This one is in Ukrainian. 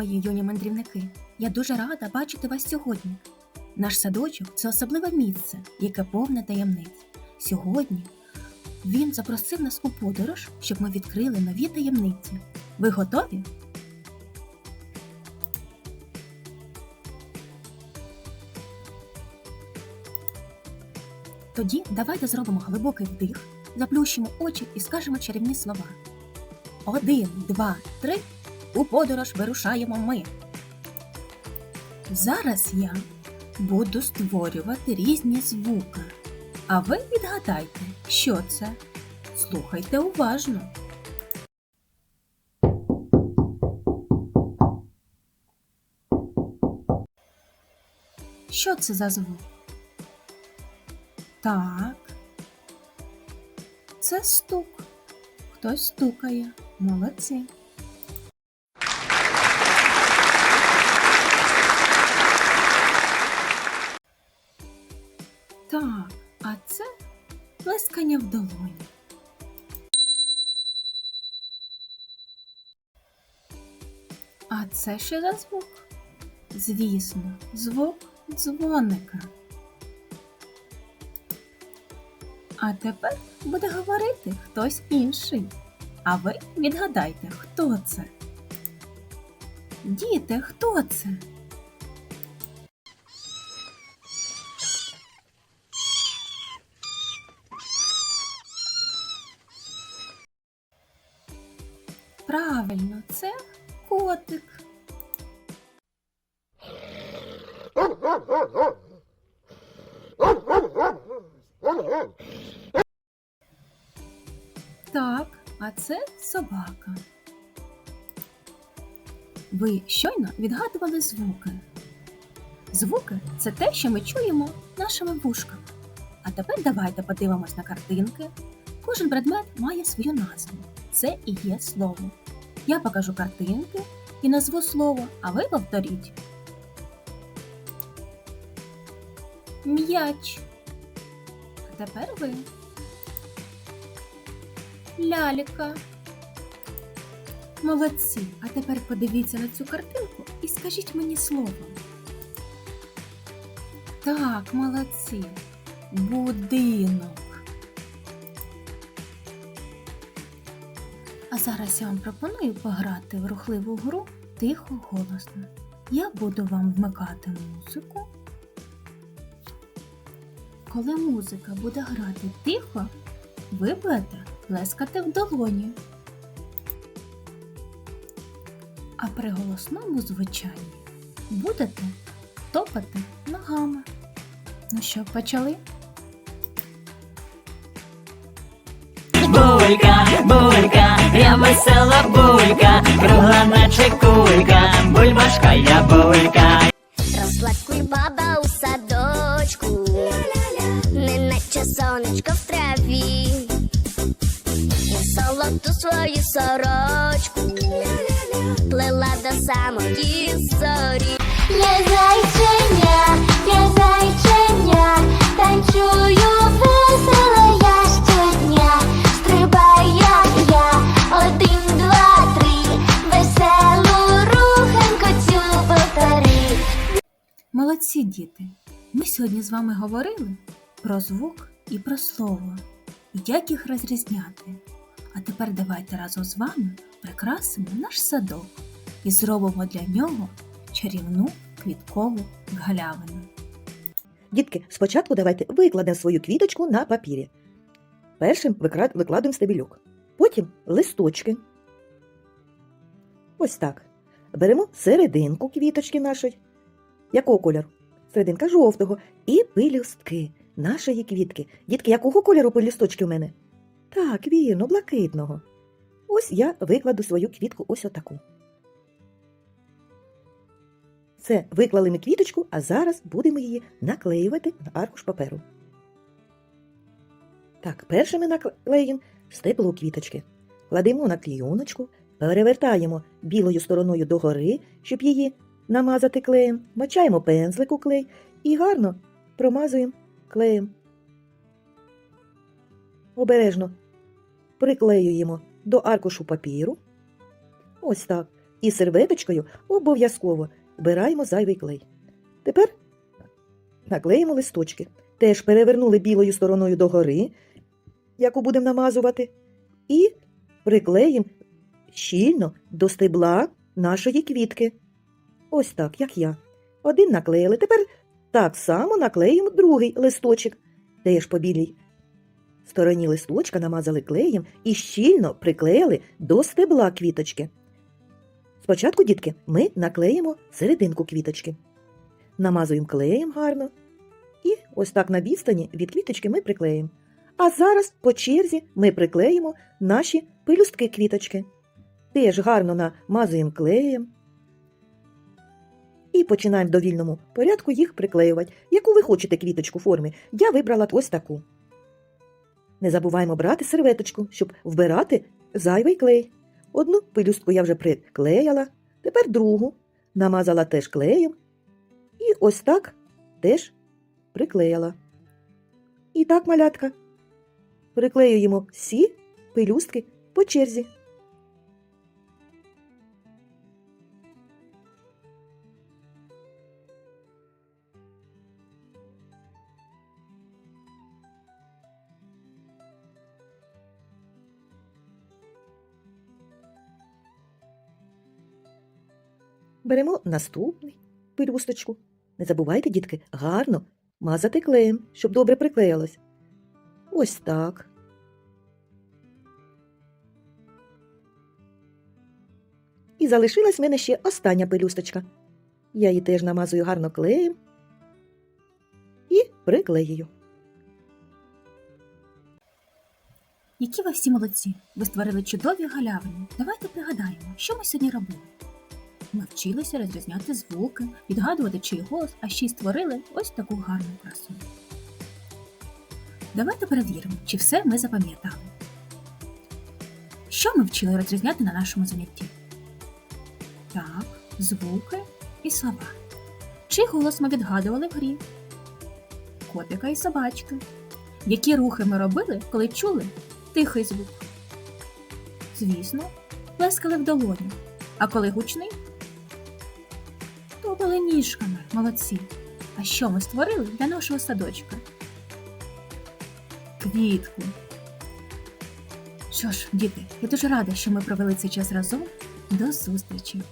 мої юні мандрівники! Я дуже рада бачити вас сьогодні. Наш садочок це особливе місце, яке повне таємниць. Сьогодні він запросив нас у подорож, щоб ми відкрили нові таємниці. Ви готові? Тоді давайте зробимо глибокий вдих, заплющимо очі і скажемо чарівні слова. Один, два, три. У подорож вирушаємо ми. Зараз я буду створювати різні звуки. А ви відгадайте, що це. Слухайте уважно. Що це за звук? Так. Це стук. Хтось стукає. Молодці. Так, а це плескання в долоні. А це що за звук? Звісно, звук дзвоника. А тепер буде говорити хтось інший. А ви відгадайте, хто це? Діти, хто це? Правильно, це котик. Так, а це собака. Ви щойно відгадували звуки. Звуки це те, що ми чуємо нашими вушками. А тепер давайте подивимось на картинки. Кожен предмет має свою назву. Це і є слово. Я покажу картинки і назву слово, а ви повторіть. М'яч. А тепер ви. Лялька. Молодці. А тепер подивіться на цю картинку і скажіть мені слово. Так, молодці. Будинок. Зараз я вам пропоную пограти в рухливу гру тихо голосно. Я буду вам вмикати музику. Коли музика буде грати тихо, ви будете плескати в долоні. А при голосному звучанні будете топати ногами. Ну що, почали? Булька, булька, я весела булька, кругла наче кулька, бульбашка я булька. Росла кульбаба у садочку, неначе сонечко в траві, золоту свою сорочку плела до самої зорі. Молодці діти! Ми сьогодні з вами говорили про звук і про слово, і як їх розрізняти. А тепер давайте разом з вами прикрасимо наш садок і зробимо для нього чарівну квіткову галявину. Дітки, спочатку давайте викладемо свою квіточку на папірі. Першим викладемо стебельок, потім листочки. Ось так. Беремо серединку квіточки нашої. Якого кольору? Серединка жовтого. І пелюстки нашої квітки. Дітки, якого кольору пелюсточки у мене? Так, вірно, блакитного. Ось я викладу свою квітку ось отаку. Це виклали ми квіточку, а зараз будемо її наклеювати на аркуш паперу. Так, перше ми наклеїмо степло квіточки. Кладемо на клійоночку, перевертаємо білою стороною догори, щоб її намазати клеєм, мочаємо пензлик у клей і гарно промазуємо клеєм. Обережно приклеюємо до аркушу папіру. Ось так. І серветочкою обов'язково збираємо зайвий клей. Тепер наклеїмо листочки. Теж перевернули білою стороною догори, яку будемо намазувати, і приклеїмо щільно до стебла нашої квітки. Ось так, як я. Один наклеїли. Тепер так само наклеїмо другий листочок. Теж по білій стороні листочка намазали клеєм і щільно приклеїли до стебла квіточки. Спочатку, дітки, ми наклеїмо серединку квіточки. Намазуємо клеєм гарно. І ось так на відстані від квіточки ми приклеїмо. А зараз по черзі ми приклеїмо наші пелюстки квіточки. Теж гарно намазуємо клеєм. І починаємо в довільному порядку їх приклеювати. Яку ви хочете квіточку форми? Я вибрала ось таку. Не забуваємо брати серветочку, щоб вбирати зайвий клей. Одну пелюстку я вже приклеяла, тепер другу намазала теж клеєм. І ось так теж приклеїла. І так, малятка, приклеюємо всі пелюстки по черзі. Беремо наступний пелюсточку. Не забувайте, дітки, гарно мазати клеєм, щоб добре приклеїлось. Ось так. І залишилась в мене ще остання пелюсточка. Я її теж намазую гарно клеєм і приклеюю. Які ви всі молодці! Ви створили чудові галявини. Давайте пригадаємо, що ми сьогодні робили. Ми вчилися розрізняти звуки, відгадувати чий голос, а ще й створили ось таку гарну красу. Давайте перевіримо, чи все ми запам'ятали. Що ми вчили розрізняти на нашому занятті? Так, звуки і слова. Чий голос ми відгадували в грі? Котика і собачки. Які рухи ми робили, коли чули тихий звук? Звісно, плескали в долоні. А коли гучний? Топали ніжками, молодці. А що ми створили для нашого садочка? Квітку. Що ж, діти, я дуже рада, що ми провели цей час разом. До зустрічі!